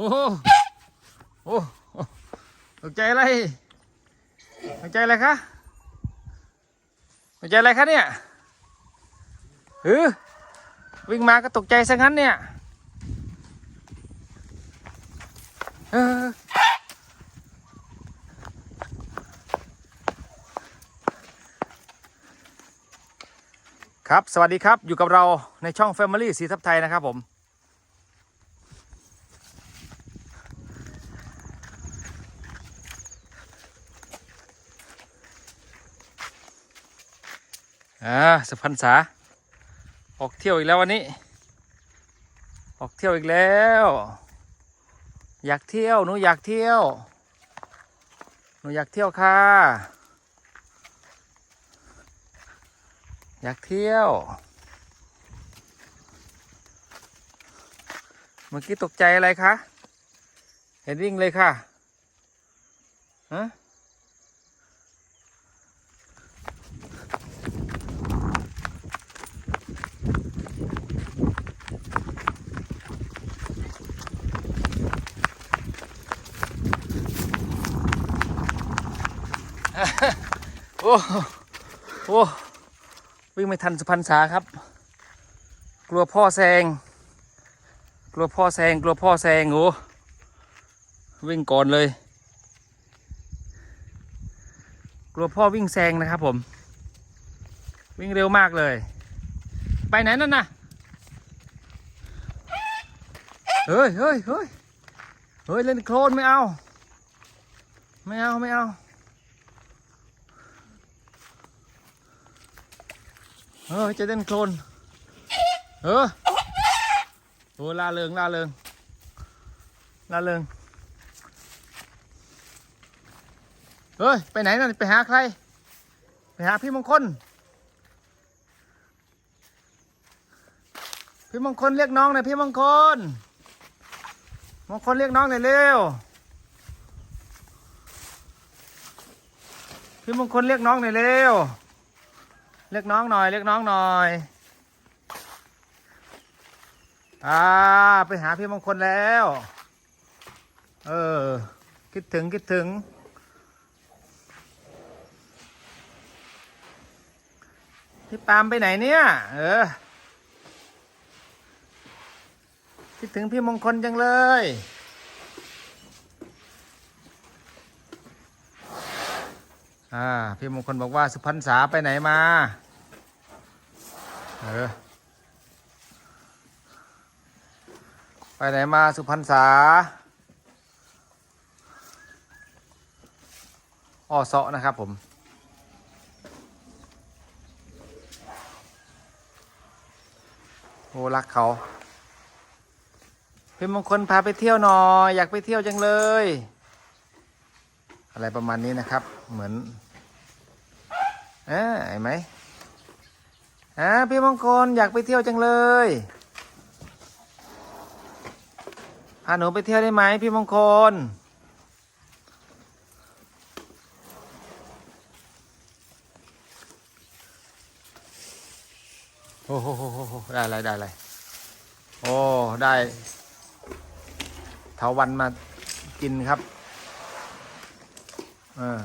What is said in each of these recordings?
โอ้โหโอ้ตกใจอะไรตกใจอะไรคะตกใจอะไรคะเนี่ยหือวิ่งมาก็ตกใจซะงั้นเนี่ยเออครับ สวัสดีครับ อยู่กับเราในช่อง Family สีทับไทยนะครับผม อ่าสุพรรษา ออกเที่ยวอีกแล้ววันนี้ ออกเที่ยวอีกแล้ว อยากเที่ยว หนูอยากเที่ยว หนูอยากเที่ยวค่ะ อยากเที่ยว เมื่อกี้ตกใจอะไรคะ เห็นวิ่งเลยค่ะฮะ โอ้โอ้วิ่งไม่ทันสุพรรณษาครับ กลัวพ่อแซง กลัวพ่อแซง กลัวพ่อแซงโอ้วิ่งก่อนเลย กลัวพ่อวิ่งแซงนะครับผม วิ่งเร็วมากเลย ไปไหนนั่นน่ะ เฮ้ยเฮ้ยเฮ้ยเฮ้ยเล่นโคลนไม่เอา ไม่เอา ไม่เอา เออจะเล่นโคลนเออโอ้ลาเริงลาเริงลาเริงเฮ้ย ไปไหนนั่นไปหาใคร ไปหาพี่มงคล พี่มงคลเรียกน้องหน่อยพี่มงคล มงคลเรียกน้องหน่อยเร็ว พี่มงคลเรียกน้องหน่อยเร็ว เรียกน้องหน่อยเรียกน้องหน่อยอ่าไปหาพี่มงคลแล้ว เออ คิดถึงคิดถึง พี่ปามไปไหนเนี่ย เออ คิดถึงพี่มงคลจังเลย อ่าพี่มงคลบอกว่าสุพรรณษาไปไหนมา เออ ไปไหนมาสุพรรณษาอ้อเสาะนะครับผมโอ้รักเขาพี่มงคลพาไปเที่ยวหน่อยอยากไปเที่ยวจังเลย อะไรประมาณนี้นะครับ เหมือนเอ้เห็นไหมอ่าพี่มงคลอยากไปเที่ยวจังเลยพาหนูไปเที่ยวได้ไหมพี่มงคลโอ้โหได้อะไรได้อะไรโอ้ ได้เถาวันมากินครับ ออ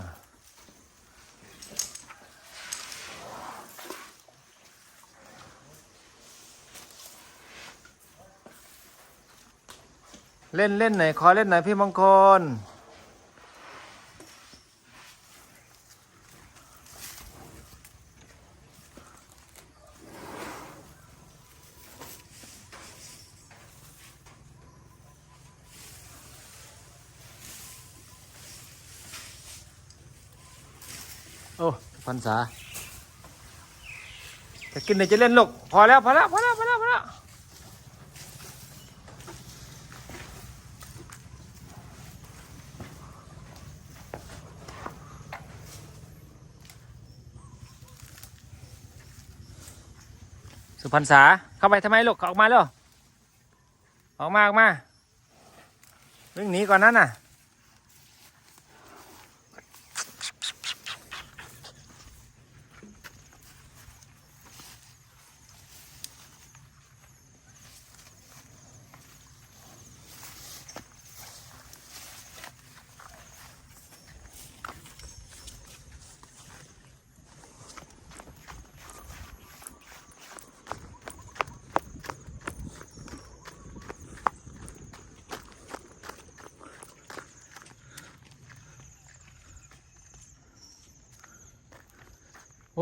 เล่นเล่นไหนขอเล่นไหนพี่มงคล โอ้พันษาจะกินเดี๋ยวจะเล่นลูกพอแล้วพอแล้วพอแล้วพอแล้วพอแล้วสุพรรษาเข้าไปทำไมลูกออกมาเร็วออกมาออกมาวิ่งหนีก่อนนั้นน่ะ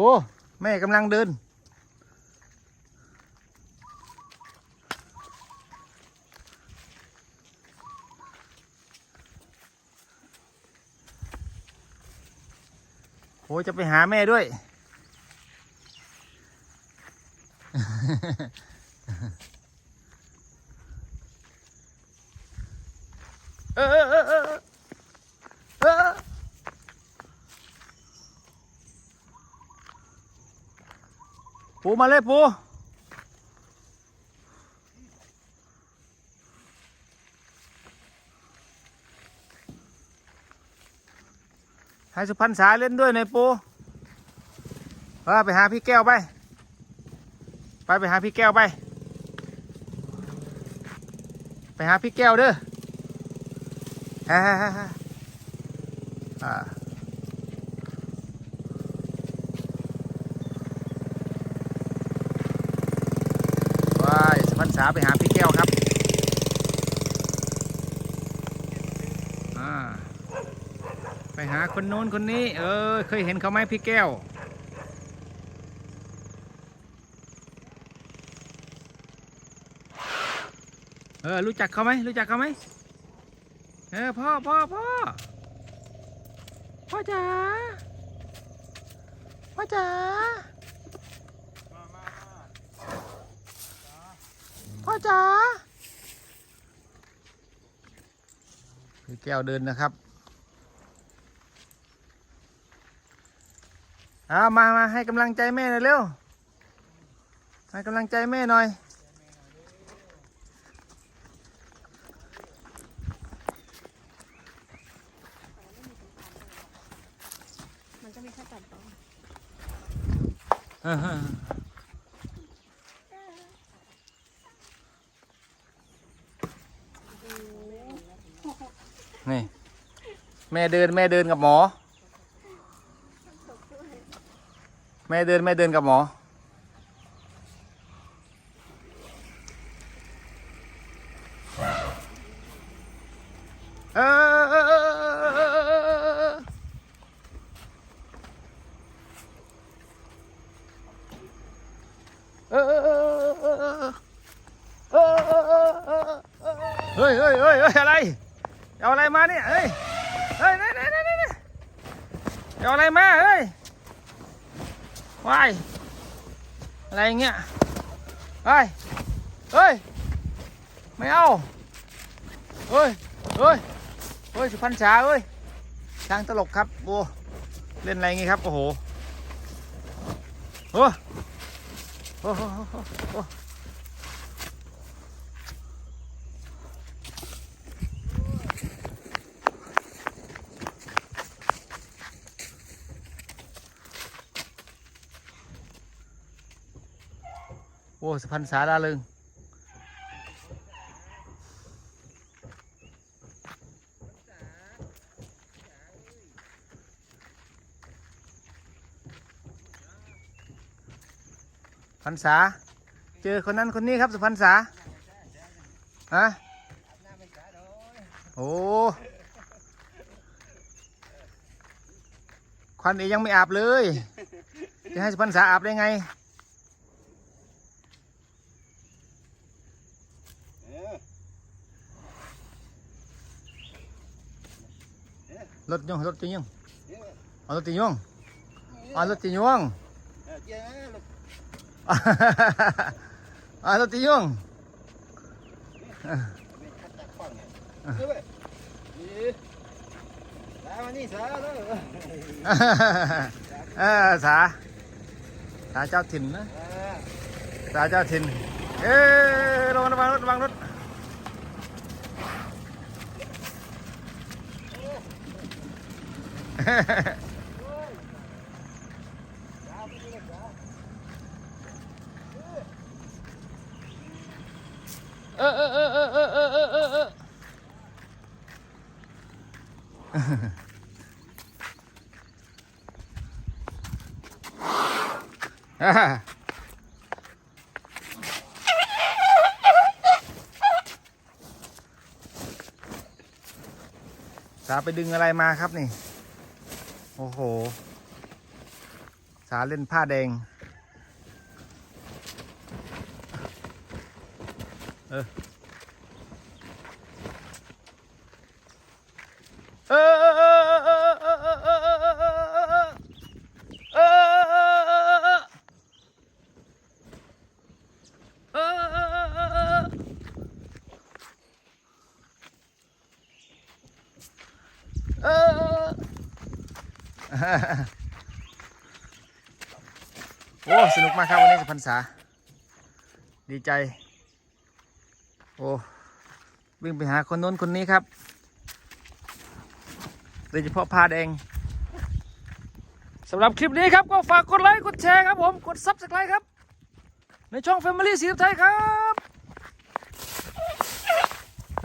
อ้แม่กำลังเดิน โอ้จะไปหาแม่ด้วย เออเออเออเออเออ ปูมาเลยปูให้สุพรรณษาเล่นด้วยหน่อยปูเออไปหาพี่แก้วไป ไปไปหาพี่แก้วไป ไปหาพี่แก้วเด้อฮ่าฮ่าฮ่า ฮ่าอ่าว้ายสพันษาไปหาพี่แก้วครับไปหาคนโน้นคนนี้ เออ เคยเห็นเขาไหมพี่แก้ว เออ รู้จักเขาไหมรู้จักเขาไหมเออพ่อพ่อพ่อพ่อจ๋าพ่อจ๋า พ่อจ๋าพี่แก้วเดินนะครับเอามามาให้กำลังใจแม่หน่อยเร็ว ให้กำลังใจแม่หน่อย มันก็มีแค่ตัดต่อ แม่เดินแม่เดินกับหมอ แม่เดินแม่เดินกับหมอ เออเอเฮ้ยเฮ้ยเฮ้ยอะไร เอาอะไรมาเนี่ยเฮ้ย เอาอะไรมาเฮ้ย วาย อะไรเงี้ยเฮ้ย เฮ้ย ไม่เอา เฮ้ย เฮ้ย เฮ้ย สุพรรณษาเฮ้ย ช้างตลกครับโอ้เล่นอะไรงี้ครับ โอ้โห โอ้โอ้โห อ้โอ้สะพันษาลาลึงพันษา เจอคนนั้นคนนี้ครับสุพรรณษาฮะโอ้ควันเอยังไม่อาบเลย จะให้สุพรรณษาอาบได้ไง รถยงรถจียงเอารถจียงเอารถจียงเอารถจียงเออสาสาเจ้าถิ่นนะสาเจ้าถิ่นเอ้ยระวังระวังรถระวังรถ เออเออเออเออเออเออเออเออเอออ่าสาไปดึงอะไรมาครับนี่ โอ้โห สาเล่นผ้าแดง เออ เออ อ้สนุกมากครับวันนี้กับพันษา ดีใจ โอ้วิ่งไปหาคนโน้นคนนี้ครับ โดยเฉพาะพาแดงสำหรับคลิปนี้ครับ ก็ฝากกดไลค์ กดแชร์ครับผม กด Subscribe ครับ ในช่อง Family สีไทยครับ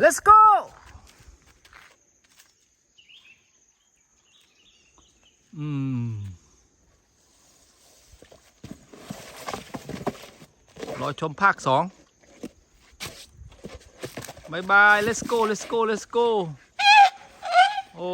let's go อืม รอ ชมภาคสองบายบาย let's go let's go let's go โอ้